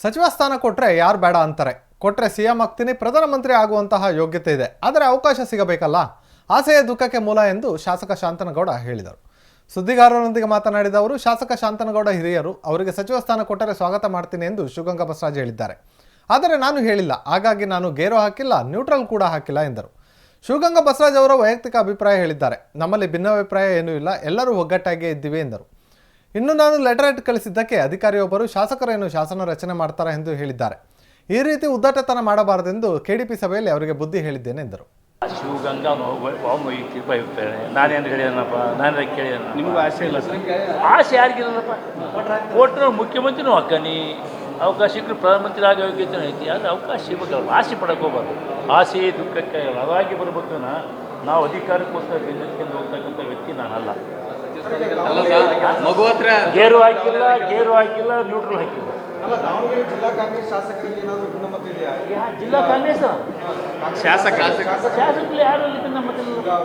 ಸಚಿವ ಸ್ಥಾನ ಕೊಟ್ಟರೆ ಯಾರು ಬೇಡ ಅಂತಾರೆ. ಕೊಟ್ಟರೆ ಸಿ ಎಂ ಆಗ್ತೀನಿ, ಪ್ರಧಾನಮಂತ್ರಿ ಆಗುವಂತಹ ಯೋಗ್ಯತೆ ಇದೆ. ಆದರೆ ಅವಕಾಶ ಸಿಗಬೇಕಲ್ಲ? ಆಸೆಯ ದುಃಖಕ್ಕೆ ಮೂಲ ಎಂದು ಶಾಸಕ ಶಾಂತನಗೌಡ ಹೇಳಿದರು. ಸುದ್ದಿಗಾರರೊಂದಿಗೆ ಮಾತನಾಡಿದ ಅವರು, ಶಾಸಕ ಶಾಂತನಗೌಡ ಹಿರಿಯರು, ಅವರಿಗೆ ಸಚಿವ ಸ್ಥಾನ ಕೊಟ್ಟರೆ ಸ್ವಾಗತ ಮಾಡ್ತೀನಿ ಎಂದು ಶಿವಗಂಗಾ ಬಸವರಾಜ್ ಹೇಳಿದ್ದಾರೆ. ಆದರೆ ನಾನು ಹೇಳಿಲ್ಲ. ಹಾಗಾಗಿ ನಾನು ಗೇರು ಹಾಕಿಲ್ಲ, ನ್ಯೂಟ್ರಲ್ ಕೂಡ ಹಾಕಿಲ್ಲ ಎಂದರು. ಶಿವಗಂಗಾ ಬಸವರಾಜ್ ಅವರ ವೈಯಕ್ತಿಕ ಅಭಿಪ್ರಾಯ ಹೇಳಿದ್ದಾರೆ. ನಮ್ಮಲ್ಲಿ ಭಿನ್ನಾಭಿಪ್ರಾಯ ಏನೂ ಇಲ್ಲ. ಎಲ್ಲರೂ ಒಗ್ಗಟ್ಟಾಗಿಯೇ ಇದ್ದೀವಿ ಎಂದರು. ಇನ್ನು ನಾನು ಲೆಟರ್ ಹೆಡ್ ಕಳಿಸಿದ್ದಕ್ಕೆ ಅಧಿಕಾರಿಯೊಬ್ಬರು ಶಾಸಕರೇನು ಶಾಸನ ರಚನೆ ಮಾಡ್ತಾರೆ ಎಂದು ಹೇಳಿದ್ದಾರೆ. ಈ ರೀತಿ ಉದ್ದಟತನ ಮಾಡಬಾರದೆಂದು ಕೆಡಿಪಿ ಸಭೆಯಲ್ಲಿ ಅವರಿಗೆ ಬುದ್ಧಿ ಹೇಳಿದ್ದೇನೆ ಎಂದರು. ಶಿವಗಂಗಾ ನಾನೇನು ಹೇಳಿದನಪ್ಪ? ನಾನು ಕೇಳಿದ ನಿಮಗೂ ಆಸೆ ಇಲ್ಲ ಸರ್? ಆಸೆ ಯಾರಿಗಿಲ್ಲಪ್ಪ ಕೊಟ್ಟರೆ ಮುಖ್ಯಮಂತ್ರಿನೂ ಹಾಕನಿ ಅವಕಾಶ ಸಿಕ್ಕರು ಪ್ರಧಾನಮಂತ್ರಿ ಆಗೋ ಯೋಗ್ಯತೆ ಐತಿ ಆದರೆ ಅವಕಾಶ ಸಿಗಬೇಕಲ್ಲ ಆಸೆ ಪಡಕ್ಕೆ ಹೋಗ್ಬಾರ್ದು. ಆಸೆ ದುಃಖಕ್ಕೆ ಅದಾಗಿ ಬರಬೇಕು ನಾವು ಅಧಿಕಾರಕ್ಕೋಸ್ಕರ ಬೆನ್ನತ್ಕೊಂಡು ಹೋಗ್ತಕ್ಕಂಥ ವ್ಯಕ್ತಿ ನಾನಲ್ಲ. ಗೇರು ಹಾಕಿಲ್ಲ ಗೇರು ಹಾಕಿಲ್ಲ ನ್ಯೂಟ್ರಲ್ ಹಾಕಿಲ್ಲ. ಜಿಲ್ಲಾ ಕಾಂಗ್ರೆಸ್ ಶಾಸಕ ಏನಾದರೂ ಭಿನ್ನಮತ ಇದೆಯಾ? ಯಾ- ಜಿಲ್ಲಾ ಕಾಂಗ್ರೆಸ್ ಶಾಸಕ. ಶಾಸಕರಲ್ಲಿ ಯಾರು ಇಲ್ಲಿ ಭಿನ್ನಮತ ಇಲ್ಲ?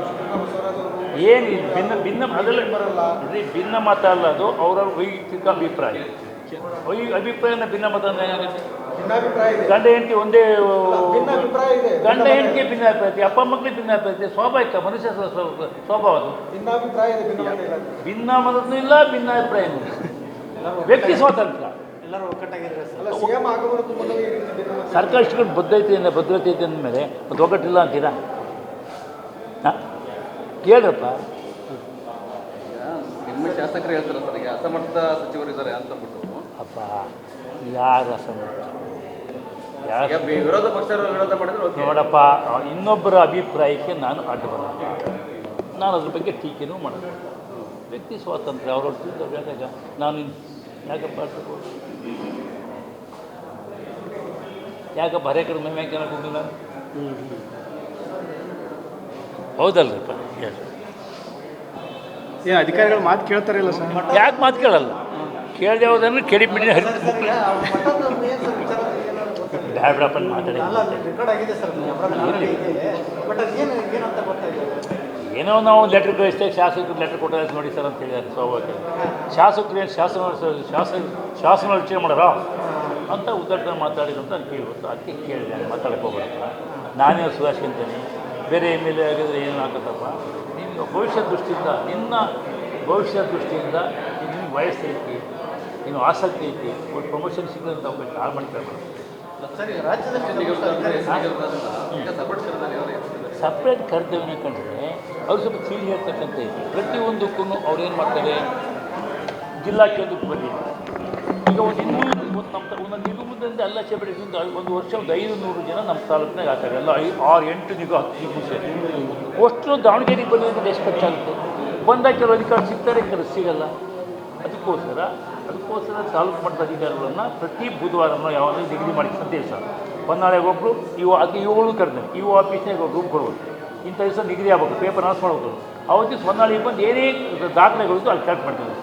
ಏನು ಭಿನ್ನ ಭಿನ್ನ ಅದರಲ್ಲಿ ನೋಡ್ರಿ ಭಿನ್ನ ಮತ ಅಲ್ಲ ಅದು ಅವರ ವೈಯಕ್ತಿಕ ಅಭಿಪ್ರಾಯ. ವೈ ಅಭಿಪ್ರಾಯನ ಭಿನ್ನ ಮತ ಅಂದ್ರೆ ಏನಾಗುತ್ತೆ? ಗಂಡ ಹೆಂಡತಿ ಒಂದೇ ಭಿನ್ನಾಭಿಪ್ರಾಯ ಇದೆ. ಗಂಡ ಹೆಂಡತಿ ಭಿನ್ನ ಅಭಿಪ್ರಾಯ ಅಪ್ಪ ಮಕ್ಕಳಿಗೆ ಭಿನ್ನ ಅಭಿಪ್ರಾಯ ಐತಿ ಸ್ವಾಭಾವಿಕ ಮನುಷ್ಯ ಸ್ವ- ಸ್ವ- ಸ್ವಭಾವ ಅದು. ಭಿನ್ನಾಭಿಪ್ರಾಯ ಭಿನ್ನ ಮತದ್ದು ಇಲ್ಲ ಭಿನ್ನ ಅಭಿಪ್ರಾಯ ಇಲ್ಲ ವ್ಯಕ್ತಿ ಸ್ವಾತಂತ್ರ್ಯ ಸರ್ಕಾರ ಇಷ್ಟು ಬದ್ಧತೆ ಇದೆ ಭದ್ರತೆ ಇದೆ ಅಂದಮೇಲೆ ಅದು ಒಗ್ಗಟ್ಟಿಲ್ಲ ಅಂತೀರಾ? ಕೇಳ್ರಪ್ಪ. ನಿಮ್ಮ ಶಾಸಕರು ಹೇಳ್ತಾರೆ ಸರ್ ಈಗ ಅಸಮರ್ಥ ಸಚಿವರು ಇದ್ದಾರೆ ಅಂತ ಬಿಟ್ಟು ಅಪ್ಪ ಯಾರು ಅಸಮರ್ಥ? ವಿರೋಧ ಪಕ್ಷ ವಿರೋಧ ಮಾಡಿದ್ರೆ ನೋಡಪ್ಪ ಇನ್ನೊಬ್ಬರ ಅಭಿಪ್ರಾಯಕ್ಕೆ ನಾನು ಅಡ್ಡ ಬರಲ್ಲ. ನಾನು ಅದ್ರ ಬಗ್ಗೆ ಟೀಕೆನೂ ಮಾಡಲ್ಲ. ವ್ಯಕ್ತಿ ಸ್ವಾತಂತ್ರ್ಯ ಅವ್ರವ್ರ ಬೇಕಾಗ ನಾನು ಯಾಕಪ್ಪ ಯಾಕಪ್ಪ ಹರೇ ಕಡೆ ಮೇಮ್ಯಾಕೆ ಯಾಕೆ ಹೋಗಿಲ್ಲ ಹೌದಲ್ರಿಪ್ಪ ಹೇಳಿ. ಏ ಅಧಿಕಾರಿಗಳು ಮಾತು ಕೇಳ್ತಾರಿಲ್ಲ ಸರ್. ಯಾಕೆ ಮಾತು ಕೇಳಲ್ಲ? ಕೇಳದೆ ಹೋದ್ರೆ ಕೆಡಿಬಿಡಿ ಹರಿ ಬ್ಯಾಡ ಬಿಡಪ್ಪ ಮಾತಾಡಿ. ಏನೋ ನಾವು ಲೆಟ್ರ್ ಕಳಿಸ್ತೇವೆ ಶಾಸಕರು ಲೆಟ್ರ್ ಕೊಟ್ಟರೆ ನೋಡಿ ಸರ್ ಅಂತ ಹೇಳಿದ್ದಾರೆ ಸ್ವಾಭಾವಿಕ. ಶಾಸಕರು ಏನು ಶಾಸನ ಶಾಸನ ಶಾಸನ ರಚನೆ ಮಾಡೋರಾ? ಅಂತ ಉದ್ದಟ್ಟ ಮಾತಾಡಿದ್ರು ಅಂತ ನಾನು ಕೇಳ್ಬೋದು ಅದಕ್ಕೆ ಕೇಳಿದೆ ನಾನು ಮಾತಾಡಕ್ಕೆ ಹೋಗ್ಬೇಡಪ್ಪ ನಾನೇ ಸುಧಾರಿಸ್ಕೊಂತೀನಿ ಬೇರೆ ಎಂ ಎಲ್ ಎ ಆಗಿದ್ರೆ ಏನು ಆಗುತ್ತಪ್ಪ ನಿನ್ನ ಭವಿಷ್ಯ ದೃಷ್ಟಿಯಿಂದ ನಿನ್ನ ಭವಿಷ್ಯ ದೃಷ್ಟಿಯಿಂದ ನಿನ್ನ ವಯಸ್ಸೈತಿ ನೀನು ಆಸಕ್ತಿ ಐತಿ ಒಂದು ಪ್ರಮೋಷನ್ ಸಿಗ್ತದೆ ಅವಕಾಶ ಹಾಳು ರಾಜ್ಯದಲ್ಲಿ ಸಪ್ರೇಟ್ ಕರ್ತವ್ಯ ಕಂಡ್ರೆ ಅವ್ರು ಸ್ವಲ್ಪ ತಿಳಿ ಹೇಳ್ತಕ್ಕಂಥ ಇದೆ ಪ್ರತಿಯೊಂದಕ್ಕೂ ಅವ್ರು ಏನು ಮಾಡ್ತಾರೆ? ಜಿಲ್ಲಾ ಕೇಂದ್ರಕ್ಕೆ ಬರಲಿ ಈಗ ಒಂದು ಇನ್ನೂರು ಒಂದು ನಮ್ಮ ಒಂದು ನಿಗಮದಿಂದ ನಿಗಮ ಮುಂದೆ ಎಲ್ಲ ಚೇಪಡಿಸಿಂದ ಒಂದು ವರ್ಷ ಒಂದು ಐದು ನೂರು ಜನ ನಮ್ಮ ತಾಲೂಕಿನಾಗ ಆಗ್ತಾರೆ. ಎಲ್ಲ ಐ ಆರು ಎಂಟು ನಿಗು ಹತ್ತು ನಿಗು ಸೇರಿ ಅಷ್ಟು ದಾವಣಗೆರೆಗೆ ಬಂದಿದ್ದು ಎಷ್ಟು ಖರ್ಚಾಗುತ್ತೆ? ಬಂದಾಗ ಕೆಲವು ಅಧಿಕಾರ ಸಿಗ್ತಾರೆ ಕೆಲವು ಸಿಗಲ್ಲ. ಅದಕ್ಕೋಸ್ಕರ ಅದಕ್ಕೋಸ್ಕರ ತಾಲೂಕು ಮಟ್ಟದ ಅಧಿಕಾರಿಗಳನ್ನು ಪ್ರತಿ ಬುಧವಾರ ಯಾವಾಗಲೂ ನಿಗದಿ ಮಾಡಿ ಸಂದೇಶ ಬಂದಾಳೆ ಒಬ್ಬರು ಇವು ಅದು ಇವುಗಳು ಕರೆದ್ರೆ ಇವು ಆಫೀಸ್ನಾಗ ಒಬ್ಬರು ಕೊಡ್ಬೋದು ಇಂಥ ದಿವಸ ನಿಗದಿ ಆಗ್ಬೇಕು. ಪೇಪರ್ ಅನೌನ್ಸ್ ಮಾಡ್ಬೋದು ಅವತ್ತು ಹೊನ್ನಾಳಿಗೆ ಬಂದು ಏನೇ ದಾಖಲೆಗಳು ಅಲ್ಲಿ ಕರೆಕ್ಟ್ ಮಾಡ್ತೀವಿ